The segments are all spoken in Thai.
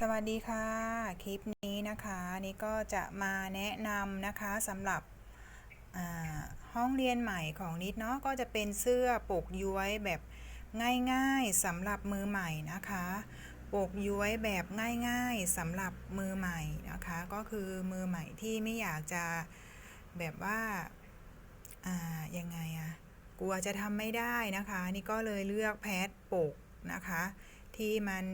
สวัสดีค่ะ คลิปนี้นะคะนี่ก็จะมาแนะนำนะคะสำหรับห้องเรียนใหม่ของนิดเนาะก็จะเป็นเสื้อปกย้วยแบบง่ายๆสำหรับมือใหม่นะคะ ปกย้วยแบบง่ายๆสำหรับมือใหม่นะคะ ก็คือมือใหม่ที่ไม่อยากจะแบบว่าอ่ายังไงอะกลัวจะทำไม่ได้นะคะ นี่ก็เลยเลือกแพทปกนะคะ ที่มัน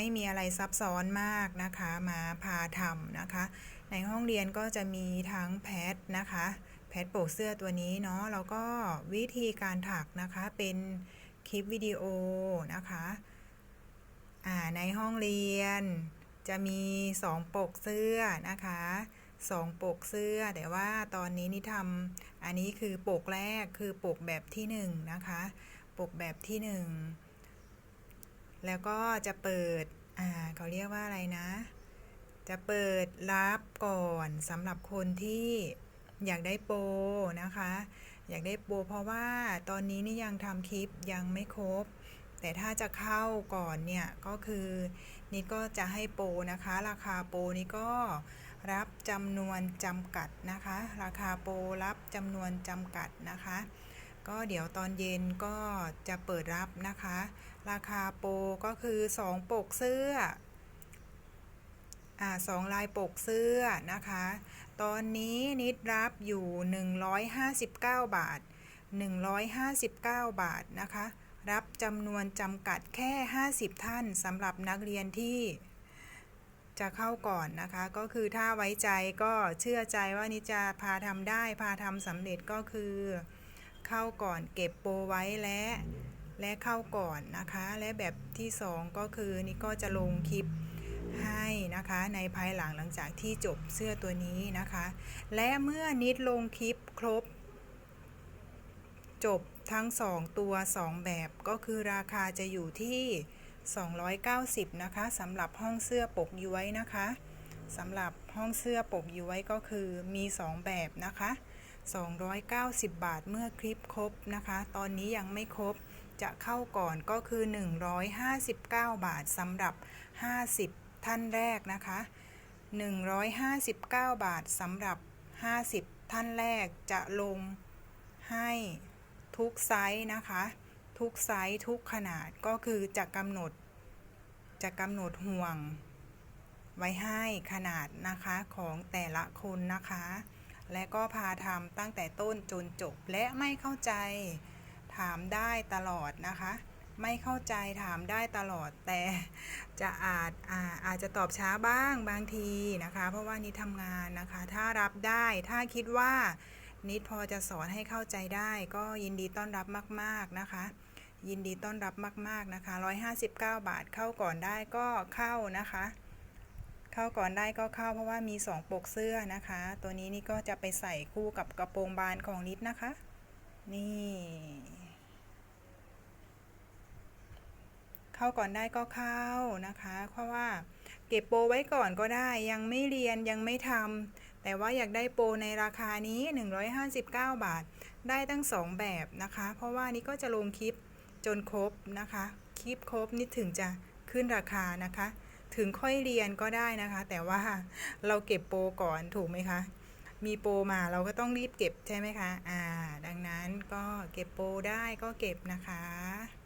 ไม่มีอะไรซับซ้อนมากนะคะ มาพาทำนะคะ ในห้องเรียนก็จะมีทั้งแพทนะคะ แพทโปกเสื้อตัวนี้เนาะแล้วก็วิธีการถักนะคะเป็นคลิปวิดีโอนะคะในห้องเรียนจะมี 2 ปกเสื้อนะคะ2ปกเสื้อ แต่ว่าตอนนี้นี่ทำอันนี้คือปกแรกคือปกแบบที่1นะคะ ปกแบบที่ 1 แล้วก็จะเปิด อ่าเขาเรียกว่าอะไรนะ จะเปิดรับก่อนสำหรับคนที่อยากได้โปรนะคะ อยากได้โปรเพราะว่าตอนนี้นี่ยังทำคลิปยังไม่ครบ แต่ถ้าจะเข้าก่อนเนี่ยก็คือนี่ก็จะให้โปรนะคะ ราคาโปรนี่ก็รับจำนวนจำกัดนะคะ ราคาโปรรับจำนวนจำกัดนะคะ ก็เดี๋ยวตอนเย็นก็จะเปิดรับนะคะ ราคาโปรก็คือ 2 ปกเสื้ออ่าสองลายปกเสื้อนะคะ ตอนนี้นิดรับอยู่ 159 บาท 159 บาทนะคะ รับจำนวนจำกัดแค่ 50 ท่านสำหรับนักเรียนที่จะเข้าก่อนนะคะ ก็คือถ้าไว้ใจก็เชื่อใจว่านิจะพาทำได้ พาทำสำเร็จก็คือ เข้าก่อนเก็บโปรไว้และและเข้าก่อนนะคะ และแบบที่2ก็คือนี่ก็จะลงคลิปให้นะคะในภายหลังหลังจากที่จบเสื้อตัวนี้นะคะ และเมื่อนิดลงคลิปครบ จบทั้ง 2 ตัว 2 แบบก็คือราคาจะอยู่ที่ 290 นะคะสำหรับห้องเสื้อปกย้วยนะคะสำหรับห้องเสื้อปกย้วยก็คือมี 2 แบบนะคะ 290 บาทเมื่อคลิปครบนะคะ ตอนนี้ยังไม่ครบจะเข้าก่อนก็คือ 159 บาทสำหรับ 50 ท่านแรกนะคะ 159 บาทสำหรับ 50 ท่านแรกจะลงให้ทุกไซส์นะคะ ทุกไซส์ทุกขนาดก็คือจะกำหนด จะกำหนดห่วง ไว้ให้ขนาดนะคะของแต่ละคนนะคะ และก็พาทำตั้งแต่ต้นจนจบและไม่เข้าใจ ถามได้ตลอดนะคะ ไม่เข้าใจถามได้ตลอด แต่จะอาจอาอาจจะตอบช้าบ้างบางทีนะคะ เพราะว่านิดทำงานนะคะ ถ้ารับได้ถ้าคิดว่านิดพอจะสอนให้เข้าใจได้ ก็ยินดีต้อนรับมาก ๆนะคะ ยินดีต้อนรับมาก ๆนะคะ 159 บาทเข้าก่อนได้ก็เข้านะคะ เข้าก่อนได้ก็เข้าเพราะว่ามี 2 ปกเสื้อนะคะ ตัวนี้นี่ก็จะไปใส่คู่กับกระโปรงบานของนิดนะคะ นี่ เข้าก่อนได้ก็เข้านะคะ เพราะว่าเก็บโปรไว้ก่อนก็ได้ยังไม่เรียนยังไม่ทำแต่ว่าอยากได้โปรในราคานี้ 159 บาท ได้ตั้ง 2 แบบนะคะ เพราะว่านี้ก็จะลงคลิปจนครบนะคะ คลิปครบนี่ถึงจะขึ้นราคานะคะ ถึงค่อยเรียนก็ได้นะคะ แต่ว่าเราเก็บโปรก่อนถูกไหมคะ มีโปรมาเราก็ต้องรีบเก็บใช่ไหมคะ อ่า ดังนั้นก็เก็บโปรได้ก็เก็บนะคะ